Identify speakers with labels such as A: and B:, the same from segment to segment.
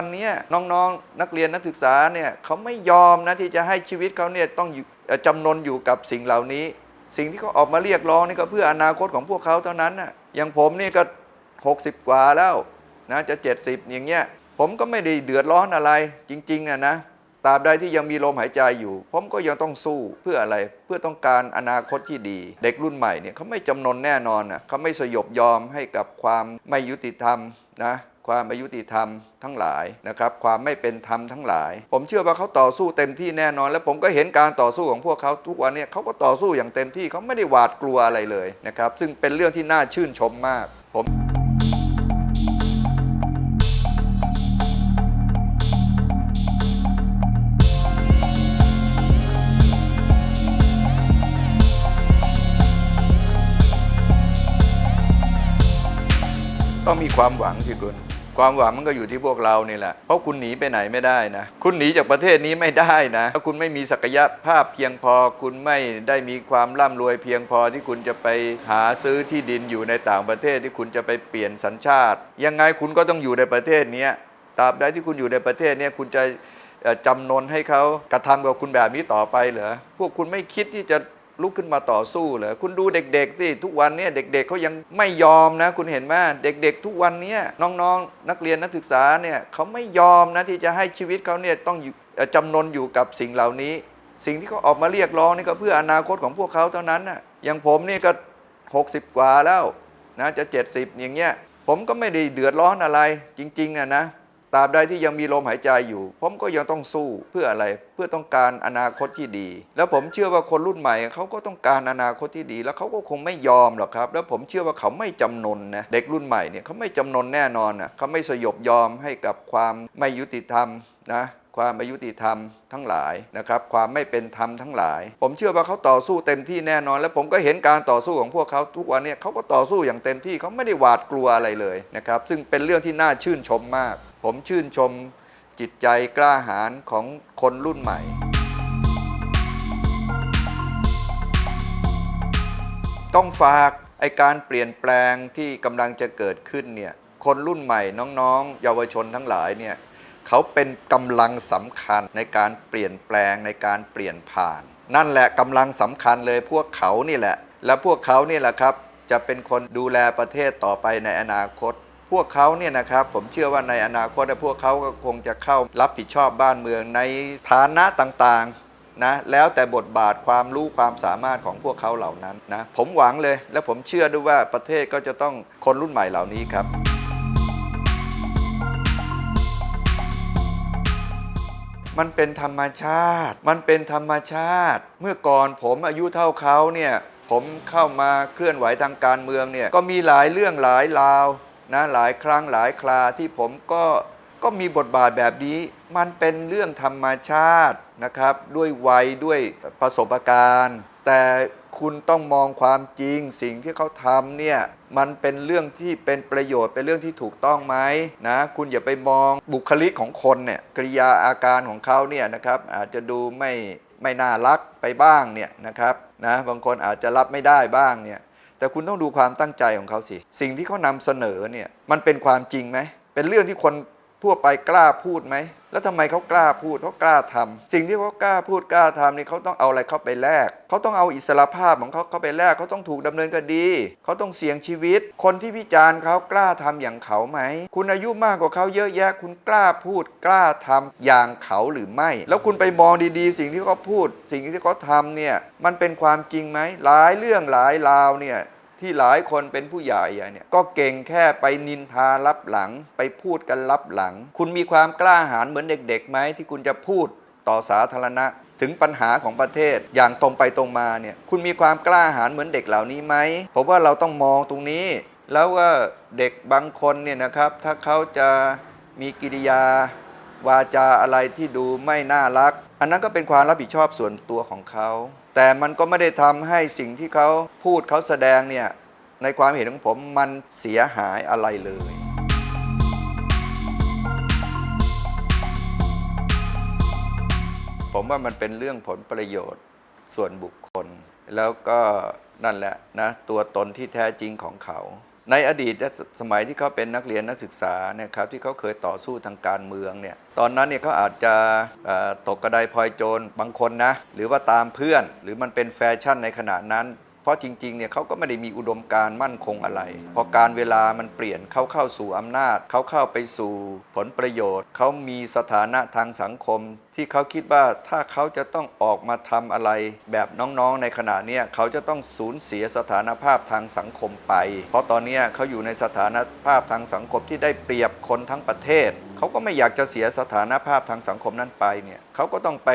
A: วันนี้น้องๆนักเรียนนักศึกษาเนี่ยเขาไม่ยอมนะที่จะให้ชีวิตเขาเนี่ยต้องอยู่จำนนอยู่กับสิ่งเหล่านี้ สิ่งที่เขาออกมาเรียกร้องนี่ก็เพื่ออนาคตของพวกเขาเท่านั้นนะอย่างผมนี่ก็ 60 กว่าแล้วนะจะ 70 อย่างเงี้ยผมก็ไม่ได้เดือดร้อนอะไรจริงๆนะนะตราบใดที่ยังมีลมหายใจอยู่ ผมก็ยังต้องสู้เพื่ออะไรเพื่อต้องการอนาคตที่ดี เด็กรุ่นใหม่เนี่ยเขาไม่จำนนแน่นอนนะเขาไม่สยบยอมให้กับความไม่ยุติธรรมนะ ความอายุติธรรมทั้งหลายนะครับความไม่เป็นธรรมทั้งหลาย ผมเชื่อว่าเขาต่อสู้เต็มที่แน่นอน และผมก็เห็นการต่อสู้ของพวกเขาทุกวันเนี้เขาก็ต่อสู้อย่างเต็มที่เขาไม่ได้หวาดกลัวอะไรเลยนะครับซึ่งเป็นเรื่องที่น่าชื่นชมมาก ผมต้องมีความหวังสิคุณ ความหวังมันก็อยู่ที่พวกเรานี่แหละ เพราะคุณหนีไปไหนไม่ได้นะ คุณหนีจากประเทศนี้ไม่ได้นะถ้าคุณไม่มีศักยภาพเพียงพอ คุณไม่ได้มีความร่ำรวยเพียงพอที่คุณจะไปหาซื้อที่ดินอยู่ในต่างประเทศที่คุณจะไปเปลี่ยนสัญชาติ ยังไงคุณก็ต้องอยู่ในประเทศนี้ตราบใดที่คุณอยู่ในประเทศนี้คุณจะจำนนให้เขากระทำกับคุณแบบนี้ต่อไปเหรอพวกคุณไม่คิดที่จะ ลุกขึ้นมาต่อสู้เหรอคุณดูเด็กๆสิทุกวันเนี้เด็กๆเขายังไม่ยอมนะ คุณเห็นไหมเด็กๆ ทุกวันเนี้น้องๆ นักเรียนนักศึกษาเนี่ยเขาไม่ยอมนะที่จะให้ชีวิตเขาเนี่ยต้องจำนนอยู่กับสิ่งเหล่านี้ สิ่งที่เขาออกมาเรียกร้องนี่ก็เพื่ออนาคตของพวกเขาเท่านั้นนะอย่างผมนี่ก็ 60 กว่าแล้วนะจะ 70 อย่างเงี้ยผมก็ไม่ได้เดือดร้อนอะไรจริงๆนะนะ ตราบใดที่ยังมีลมหายใจอยู่ ผมก็ยังต้องสู้เพื่ออะไรเพื่อต้องการอนาคตที่ดี แล้วผมเชื่อว่าคนรุ่นใหม่เขาก็ต้องการอนาคตที่ดี แล้วเขาก็คงไม่ยอมหรอกครับ แล้วผมเชื่อว่าเขาไม่จำนนนะเด็กรุ่นใหม่เนี่ยเขาไม่จำนนแน่นอนนะเขาไม่สยบยอมให้กับความไม่ยุติธรรมนะความอายุติธรรมทั้งหลายนะครับ ความไม่เป็นธรรมทั้งหลาย ผมเชื่อว่าเขาต่อสู้เต็มที่แน่นอน และผมก็เห็นการต่อสู้ของพวกเขาทุกวันเนี้เขาก็ต่อสู้อย่างเต็มที่เขาไม่ได้หวาดกลัวอะไรเลยนะครับ ซึ่งเป็นเรื่องที่น่าชื่นชมมาก ผมชื่นชมจิตใจกล้าหาญของคนรุ่นใหม่ ต้องฝากไอการเปลี่ยนแปลงที่กำลังจะเกิดขึ้นเนี่ยคนรุ่นใหม่น้องๆ เยาวชนทั้งหลายเนี่ยเขาเป็นกำลังสำคัญในการเปลี่ยนแปลงในการเปลี่ยนผ่าน นั่นแหละกำลังสำคัญเลยพวกเขานี่แหละ และพวกเขานี่แหละครับ จะเป็นคนดูแลประเทศต่อไปในอนาคต พวกเขาเนี่ยนะครับผมเชื่อว่าในอนาคตพวกเขาก็คงจะเข้ารับผิดชอบบ้านเมืองในฐานะต่างๆนะแล้วแต่บทบาทความรู้ความสามารถของพวกเขาเหล่านั้นนะผมหวังเลย และผมเชื่อด้วยว่าประเทศก็จะต้องคนรุ่นใหม่เหล่านี้ครับ มันเป็นธรรมชาติ มันเป็นธรรมชาติ เมื่อก่อนผมอายุเท่าเขาเนี่ยผมเข้ามาเคลื่อนไหวทางการเมืองเนี่ยก็มีหลายเรื่องหลายราว นะหลายครั้งหลายคราที่ผมก็ก็มีบทบาทแบบนี้ มันเป็นเรื่องธรรมชาตินะครับ ด้วยวัยด้วยประสบการณ์ แต่คุณต้องมองความจริงสิ่งที่เขาทำเนี่ยมันเป็นเรื่องที่เป็นประโยชน์เป็นเรื่องที่ถูกต้องไหมนะคุณอย่าไปมองบุคลิกของคนเนี่ยกริยาอาการของเขาเนี่ยนะครับอาจจะดูไม่ไม่น่ารักไปบ้างเนี่ยนะครับนะบางคนอาจจะรับไม่ได้บ้างเนี่ย แต่คุณต้องดูความตั้งใจของเขาสิ สิ่งที่เขานำเสนอเนี่ยมันเป็นความจริงไหม เป็นเรื่องที่คน ทั่วไปกล้าพูดไหม แล้วทำไมเขากล้าพูดเขากล้าทำสิ่งที่เขากล้าพูดกล้าทำนี่เขาต้องเอาอะไรเข้าไปแลกเขาต้องเอาอิสรภาพของเขาเข้าไปแลกเขาต้องถูกดำเนินคดีเขาต้องเสี่ยงชีวิต คนที่วิจารณ์เขากล้าทำอย่างเขาไหม คุณอายุมากกว่าเขาเยอะแยะ คุณกล้าพูดกล้าทำอย่างเขาหรือไม่ แล้วคุณไปมองดีๆ สิ่งที่เขาพูด สิ่งที่เขาทำเนี่ยมันเป็นความจริงไหมหลายเรื่องหลายราวเนี่ย ที่หลายคนเป็นผู้ใหญ่เนี่ยก็เก่งแค่ไปนินทารับหลัง ไปพูดกันรับหลัง คุณมีความกล้าหาญเหมือนเด็กๆไหมที่คุณจะพูดต่อสาธารณะ ถึงปัญหาของประเทศอย่างตรงไปตรงมาเนี่ยคุณมีความกล้าหาญเหมือนเด็กเหล่านี้ไหมผมว่าเราต้องมองตรงนี้ แล้วว่าเด็กบางคนเนี่ยนะครับ ถ้าเขาจะมีกิริยาวาจาอะไรที่ดูไม่น่ารัก อันนั้นก็เป็นความรับผิดชอบส่วนตัวของเขา แต่มันก็ไม่ได้ทำให้สิ่งที่เขาพูดเขาแสดงเนี่ยในความเห็นของผมมันเสียหายอะไรเลย ผมว่ามันเป็นเรื่องผลประโยชน์ส่วนบุคคล แล้วก็นั่นแหละนะตัวตนที่แท้จริงของเขา ในอดีตสมัยที่เขาเป็นนักเรียนนักศึกษาเนี่ยครับที่เขาเคยต่อสู้ทางการเมืองเนี่ยตอนนั้นเนี่ยเขาอาจจะตกกระไดพลอยโจรบางคนนะหรือว่าตามเพื่อนหรือมันเป็นแฟชั่นในขณะนั้น เพราะจริงๆเนี่ยเขาก็ไม่ได้มีอุดมการมั่นคงอะไร พอการเวลามันเปลี่ยนเขาเข้าสู่อำนาจเขาเข้าไปสู่ผลประโยชน์ เขามีสถานะทางสังคม ที่เขาคิดว่าถ้าเขาจะต้องออกมาทำอะไร แบบน้องๆในขณะเนี้ยเขาจะต้องสูญเสียสถานภาพทางสังคมไป เพราะตอนนี้เขาอยู่ในสถานภาพทางสังคมที่ได้เปรียบคนทั้งประเทศเขาก็ไม่อยากจะเสียสถานภาพทางสังคมนั้นไปเนี่ยเขาก็ต้องไป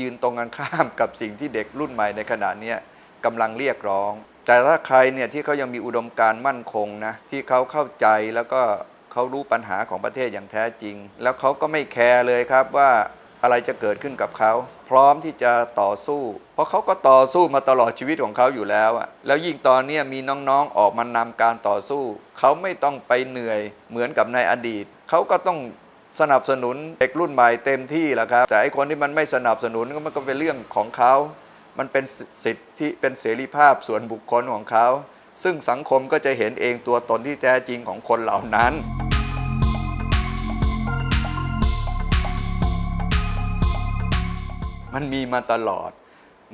A: ยืนตรงกันข้ามกับสิ่งที่เด็กรุ่นใหม่ในขณะเนี้ย กำลังเรียกร้อง แต่ถ้าใครเนี่ยที่เขายังมีอุดมการมั่นคงนะที่เขาเข้าใจแล้วก็เขารู้ปัญหาของประเทศอย่างแท้จริง แล้วเขาก็ไม่แคร์เลยครับว่าอะไรจะเกิดขึ้นกับเขา พร้อมที่จะต่อสู้ เพราะเขาก็ต่อสู้มาตลอดชีวิตของเขาอยู่แล้วอะแล้วยิ่งตอนนี้มีน้องๆออกมานำการต่อสู้ เขาไม่ต้องไปเหนื่อยเหมือนกับในอดีต เขาก็ต้องสนับสนุนเด็กรุ่นใหม่เต็มที่แหละครับ แต่ไอคนที่มันไม่สนับสนุนก็มันก็เป็นเรื่องของเขา มันเป็นสิทธิเป็นเสรีภาพส่วนบุคคลของเขา ซึ่งสังคมก็จะเห็นเองตัวตนที่แท้จริงของคนเหล่านั้น มันมีมาตลอด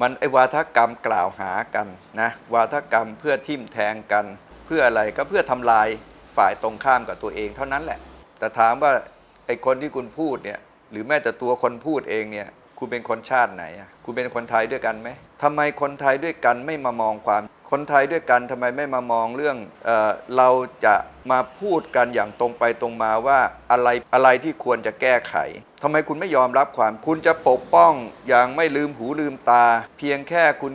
A: มันไอวาทกรรมกล่าวหากันนะวาทกรรมเพื่อทิ่มแทงกัน เพื่ออะไรก็เพื่อทำลายฝ่ายตรงข้ามกับตัวเองเท่านั้นแหละ แต่ถามว่าไอคนที่คุณพูดเนี่ยหรือแม้แต่ตัวคนพูดเองเนี่ย คุณเป็นคนชาติไหนอะคุณเป็นคนไทยด้วยกันไหมทำไมคนไทยด้วยกันไม่มามองความ คนไทยด้วยกันทำไมไม่มามองเรื่องเออเราจะมาพูดกันอย่างตรงไปตรงมาว่าอะไรอะไรที่ควรจะแก้ไขทำไมคุณไม่ยอมรับความ คุณจะปกป้องอย่างไม่ลืมหูลืมตา เพียงแค่คุณ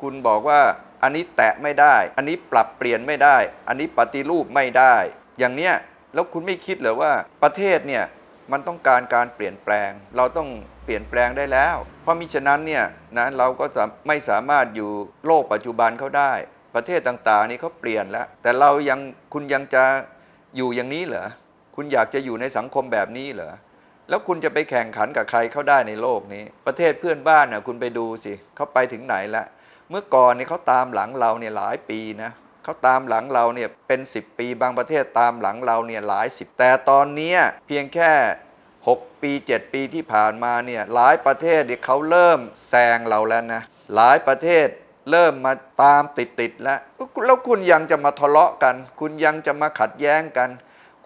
A: คุณบอกว่าอันนี้แตะไม่ได้ อันนี้ปรับเปลี่ยนไม่ได้ อันนี้ปฏิรูปไม่ได้ อย่างเนี้ยแล้วคุณไม่คิดเหรอว่าประเทศเนี่ย มันต้องการการเปลี่ยนแปลง เราต้องเปลี่ยนแปลงได้แล้ว เพราะมิฉะนั้นเนี่ยนะเราก็จะไม่สามารถอยู่โลกปัจจุบันเขาได้ ประเทศต่างๆ นี่เขาเปลี่ยนแล้ว แต่เรายังคุณยังจะอยู่อย่างนี้เหรอคุณอยากจะอยู่ในสังคมแบบนี้เหรอแล้วคุณจะไปแข่งขันกับใครเข้าได้ในโลกนี้ ประเทศเพื่อนบ้านน่ะคุณไปดูสิเขาไปถึงไหนแล้วเมื่อก่อนเนี่ยเขาตามหลังเราเนี่ยหลายปีนะ เขาตามหลังเราเนี่ยเป็น 10 ปีบางประเทศตามหลังเราเนี่ยหลายสิบแต่ตอนนี้เพียงแค่ 6 ปี 7 ปีที่ผ่านมาเนี่ยหลายประเทศเนี่ยเขาเริ่มแซงเราแล้วนะหลายประเทศเริ่มมาตามติดติดๆแล้ว แล้วคุณยังจะมาทะเลาะกัน คุณยังจะมาขัดแย้งกัน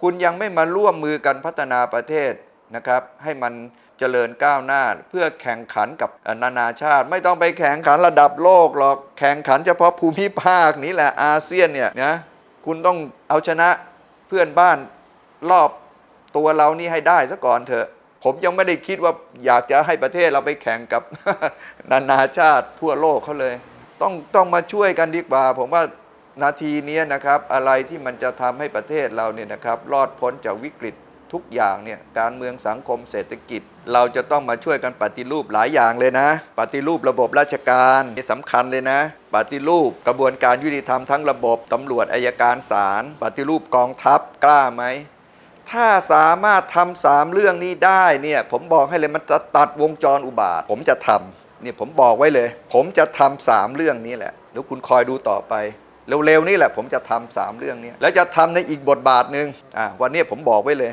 A: คุณยังไม่มาร่วมมือกันพัฒนาประเทศนะครับ ให้มัน เจริญก้าวหน้า เพื่อแข่งขันกับนานาชาติ ไม่ต้องไปแข่งขันระดับโลกหรอกแข่งขันเฉพาะภูมิภาคนี้แหละอาเซียนเนี่ยนะคุณต้องเอาชนะเพื่อนบ้านรอบตัวเรานี่ให้ได้ซะก่อนเถอะ ผมยังไม่ได้คิดว่าอยากจะให้ประเทศเราไปแข่งกับนานาชาติทั่วโลกเขาเลย ต้องต้องมาช่วยกันดีกว่า ผมว่านาทีนี้นะครับ อะไรที่มันจะทำให้ประเทศเราเนี่ยนะครับ รอดพ้นจากวิกฤต ทุกอย่างเนี่ยการเมืองสังคมเศรษฐกิจ เราจะต้องมาช่วยกันปฏิรูปหลายอย่างเลยนะ ปฏิรูประบบราชการนี่สำคัญเลยนะ ปฏิรูปกระบวนการยุติธรรมทั้งระบบตำรวจอายการศาลปฏิรูปกองทัพกล้าไหมถ้าสามารถทำสามเรื่องนี้ได้เนี่ยผมบอกให้เลยมันจะตัดวงจรอุบาท ผมจะทำเนี่ยผมบอกไว้เลย ผมจะทำสามเรื่องนี้แหละแล้วคุณคอยดูต่อไป เร็วๆนี่แหละผมจะทำสามเรื่องนี้แล้วจะทำในอีกบทบาทหนึ่งอ่าวันนี้ผมบอกไว้เลย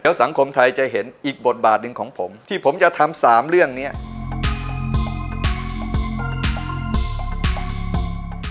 A: เดี๋ยวสังคมไทยจะเห็นอีกบทบาทหนึ่งของผม ที่ผมจะทำสามเรื่องนี้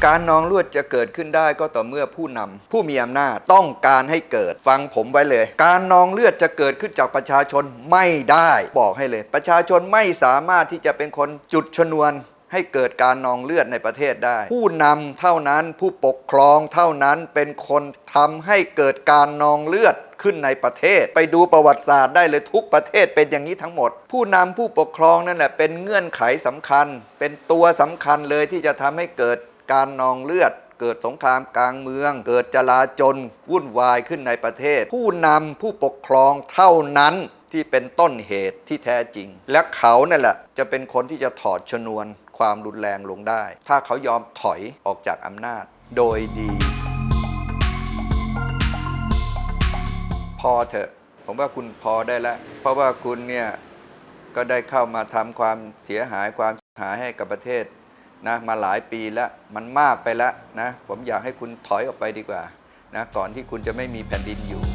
A: การนองเลือดจะเกิดขึ้นได้ก็ต่อเมื่อผู้นำผู้มีอำนาจต้องการให้เกิดฟังผมไว้เลย การนองเลือดจะเกิดขึ้นจากประชาชนไม่ได้บอกให้เลย ประชาชนไม่สามารถที่จะเป็นคนจุดชนวน ให้เกิดการนองเลือดในประเทศได้ ผู้นำเท่านั้นผู้ปกครองเท่านั้นเป็นคนทำให้เกิดการนองเลือดขึ้นในประเทศ ไปดูประวัติศาสตร์ได้เลยทุกประเทศเป็นอย่างนี้ทั้งหมด ผู้นำผู้ปกครองนั่นแหละเป็นเงื่อนไขสำคัญ เป็นตัวสำคัญเลยที่จะทำให้เกิดการนองเลือดเกิดสงครามกลางเมือง เกิดจลาจลวุ่นวายขึ้นในประเทศ ผู้นำผู้ปกครองเท่านั้นที่เป็นต้นเหตุที่แท้จริง และเขานั่นแหละจะเป็นคนที่จะถอดชนวน ความรุนแรงลงได้ ถ้าเขายอมถอยออกจากอำนาจโดยดี พอเถอะ ผมว่าคุณพอได้แล้ว เพราะว่าคุณเนี่ยก็ได้เข้ามาทำความเสียหายความเสียหายให้กับประเทศนะมาหลายปีแล้วมันมากไปแล้วนะผมอยากให้คุณถอยออกไปดีกว่านะก่อนที่คุณจะไม่มีแผ่นดินอยู่